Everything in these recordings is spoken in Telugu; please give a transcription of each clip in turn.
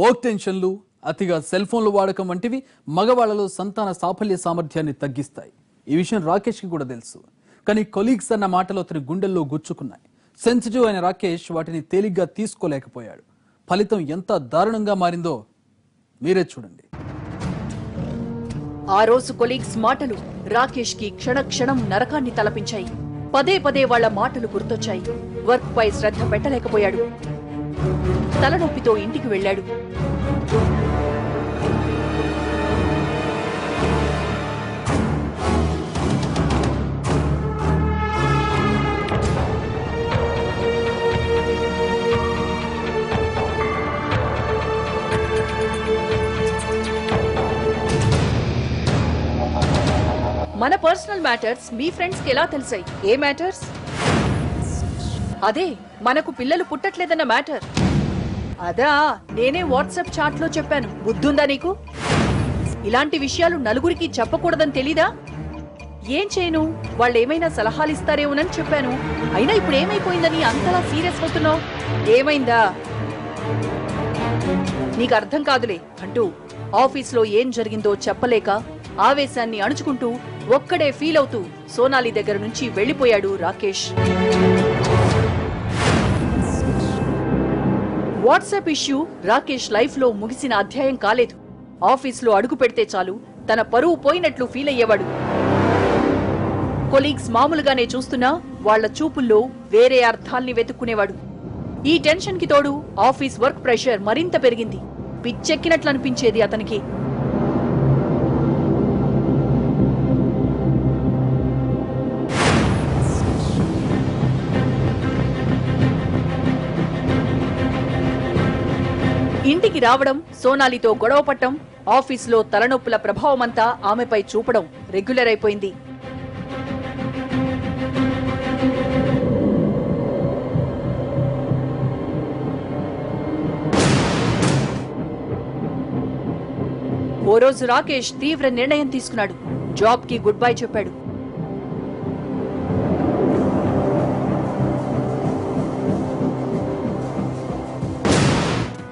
వర్క్ టెన్షన్లు అతిగా సెల్ ఫోన్లు వాడకం వంటివి మగవాళ్ళలో సంతాన సాఫల్య సామర్థ్యాన్ని తగ్గిస్తాయి. ఈ విషయం రాకేష్కి కూడా తెలుసు. కానీ కొలీగ్స్ అన్న మాటలు అతని గుండెల్లో గుచ్చుకున్నాయి. సెన్సిటివ్ అయిన రాకేష్ వాటిని తేలిగ్గా తీసుకోలేకపోయాడు. ఫలితం ఎంత దారుణంగా మారిందో మీరే చూడండి. ఆ రోజు కొలీగ్స్ మాటలు రాకేష్కి క్షణ క్షణం నరకాన్ని తలపించాయి. పదే పదే వాళ్ళ మాటలు గుర్తొచ్చాయి. వర్క్ పై శ్రద్ధ పెట్టలేకపోయాడు. తలనొప్పితో ఇంటికి వెళ్ళాడు. మన పర్సనల్ మ్యాటర్స్ మీ ఫ్రెండ్స్కి ఎలా తెలిసాయి? ఏ మ్యాటర్స్? అదే మనకు పిల్లలు పుట్టట్లేదన్న మ్యాటర్. అదా నేనే వాట్సాప్ చాట్లో చెప్పాను. బుద్ధుందా నీకు? ఇలాంటి విషయాలు నలుగురికి చెప్పకూడదని తెలీదా? ఏం చేయను? వాళ్ళు ఏమైనా సలహాలు ఇస్తారేమోనని చెప్పాను. అయినా ఇప్పుడు ఏమైపోయిందని అంతలా సీరియస్ అవుతున్నావు? ఏమైందా? నీకు అర్థం కాదులే అంటూ ఆఫీస్లో ఏం జరిగిందో చెప్పలేక ఆవేశాన్ని అణుచుకుంటూ ఒక్కడే ఫీల్ అవుతూ సోనాలి దగ్గర నుంచి వెళ్ళిపోయాడు రాకేష్. వాట్సాప్ ఇష్యూ రాకేష్ లైఫ్లో ముగిసిన అధ్యాయం కాలేదు. ఆఫీస్లో అడుగు పెడితే చాలు తన పరువు పోయినట్లు ఫీల్ అయ్యేవాడు. కొలీగ్స్ మామూలుగానే చూస్తున్నా వాళ్ళ చూపుల్లో వేరే అర్థాల్ని వెతుక్కునేవాడు. ఈ టెన్షన్కి తోడు ఆఫీస్ వర్క్ ప్రెషర్ మరింత పెరిగింది. పిచ్చెక్కినట్లు అనిపించేది అతనికి. ఇంటికి రావడం సోనాలితో గొడవపట్టం ఆఫీస్లో తలనొప్పుల ప్రభావమంతా ఆమెపై చూపడం రెగ్యులర్ అయిపోయింది. ఓ రోజు రాకేష్ తీవ్ర నిర్ణయం తీసుకున్నాడు. జాబ్కి గుడ్ బై చెప్పాడు.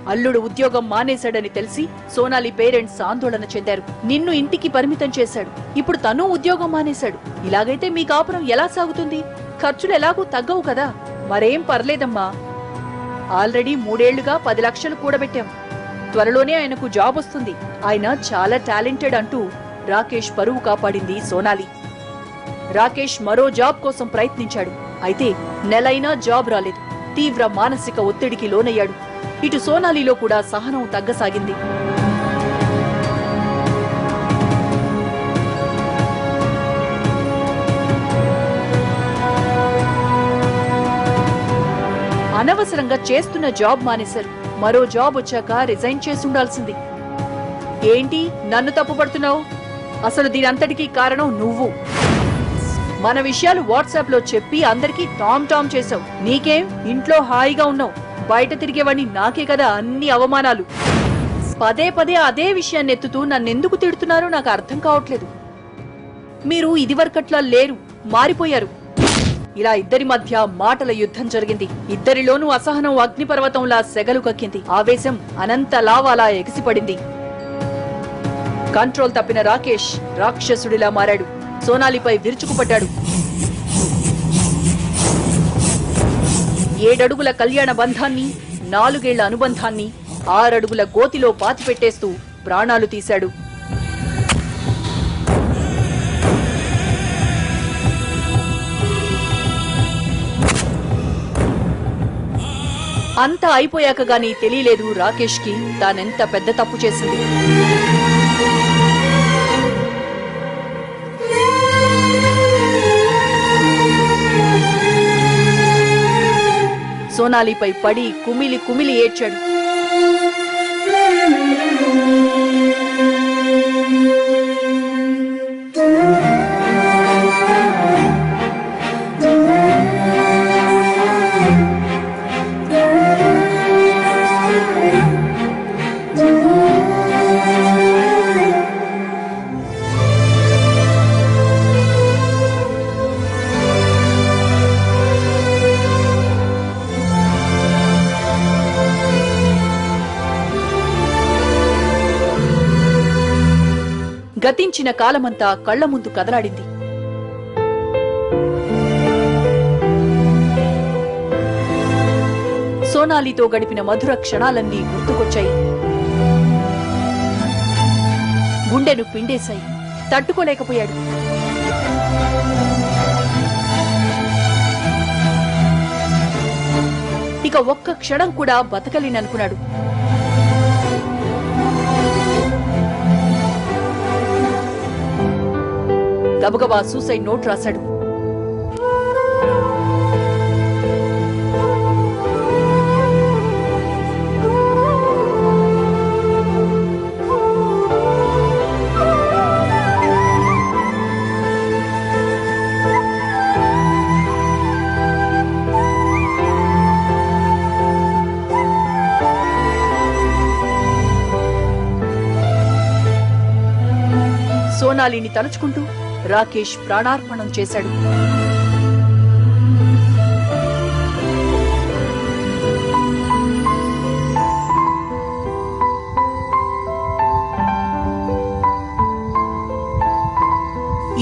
అల్లుడు ఉద్యోగం మానేశాడని తెలిసి సోనాలి పేరెంట్స్ ఆందోళన చెందారు. నిన్ను ఇంటికి పరిమితం చేశాడు. ఇప్పుడు తను ఉద్యోగం మానేశాడు. ఇలాగైతే మీ కాపురం ఎలా సాగుతుంది? ఖర్చులు ఎలాగూ తగ్గవు కదా. మరేం పర్లేదమ్మా. ఆల్రెడీ మూడేళ్ళుగా పది లక్షలు కూడబెట్టాం. త్వరలోనే ఆయనకు జాబ్ వస్తుంది. ఆయన చాలా టాలెంటెడ్ అంటూ రాకేష్ పరువు కాపాడింది సోనాలి. రాకేష్ మరో జాబ్ కోసం ప్రయత్నించాడు. అయితే నెలైనా జాబ్ రాలేదు. తీవ్ర మానసిక ఒత్తిడికి లోనయ్యాడు. ఇటు సోనాలిలో కూడా సహనం తగ్గసాగింది. అనవసరంగా చేస్తున్న జాబ్ మానేశారు. మరో జాబ్ వచ్చాక రిజైన్ చేసి ఉండాల్సింది. ఏంటి? నన్ను తప్పుపడుతున్నావు? అసలు దీనంతటికీ కారణం నువ్వు. మన విషయాలు వాట్సాప్లో చెప్పి అందరికీ టామ్ టామ్ చేసావు నీకేం? ఇంట్లో హాయిగా ఉన్నావు. బయట తిరిగేవాడిని నాకే కదా అన్ని అవమానాలు. పదే పదే అదే విషయాన్ని ఎత్తుతూ నన్నెందుకు తిడుతున్నారో నాకు అర్థం కావట్లేదు. మీరు ఇదివరకట్లా లేరు మారిపోయారు. ఇలా ఇద్దరి మధ్య మాటల యుద్ధం జరిగింది. ఇద్దరిలోనూ అసహనం అగ్నిపర్వతంలా సెగలు కక్కింది. ఆవేశం అనంత లావాలా ఎగిసిపడింది. కంట్రోల్ తప్పిన రాకేష్ రాక్షసుడిలా మారాడు. సోనాలిపై విరుచుకుపడ్డాడు. ఏడడుగుల కళ్యాణ బంధాన్ని నాలుగేళ్ళ అనుబంధాన్ని ఆరడుగుల గోతిలో పాతిపెట్టేస్తూ ప్రాణాలు తీశాడు. అంతా అయిపోయాక గానీ తెలియలేదు రాకేష్కి తానెంత పెద్ద తప్పు చేసింది. సోనాలిపై పడి కుమిలి కుమిలి ఏడ్చాడు. గతించిన కాలమంతా కళ్ళ ముందు కదలాడింది. సోనాలితో గడిపిన మధుర క్షణాలన్నీ గుర్తుకొచ్చాయి. గుండెను పిండేశాయి. తట్టుకోలేకపోయాడు. ఇక ఒక్క క్షణం కూడా బతకలేననుకున్నాడు. గబగబా సూసైడ్ నోట్ రాశాడు. సోనాలిని తలుచుకుంటూ రాకేష్ ప్రాణార్పణం చేశాడు.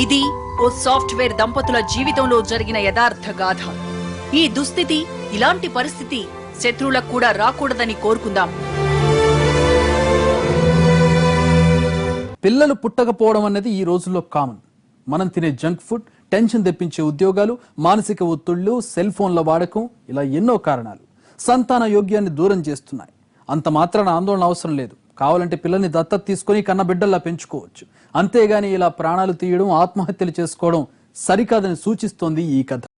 ఇది ఓ సాఫ్ట్వేర్ దంపతుల జీవితంలో జరిగిన యథార్థ గాథ. ఈ దుస్థితి ఇలాంటి పరిస్థితి శత్రువులకు కూడా రాకూడదని కోరుకుందాం. పిల్లలు పుట్టకపోవడం అనేది ఈ రోజుల్లో కామన్. మనం తినే జంక్ ఫుడ్ టెన్షన్ తెప్పించే ఉద్యోగాలు మానసిక ఒత్తిళ్ళు సెల్ ఫోన్ల వాడకం ఇలా ఎన్నో కారణాలు. సంతాన యోగ్యాన్ని దూరం చేస్తున్నాయి. అంత మాత్రాన ఆందోళన అవసరం లేదు. కావాలంటే పిల్లల్ని దత్తత తీసుకొని కన్న బిడ్డల్లా పెంచుకోవచ్చు. అంతేగాని ఇలా ప్రాణాలు తీయడం ఆత్మహత్యలు చేసుకోవడం సరికాదని సూచిస్తోంది ఈ కథ.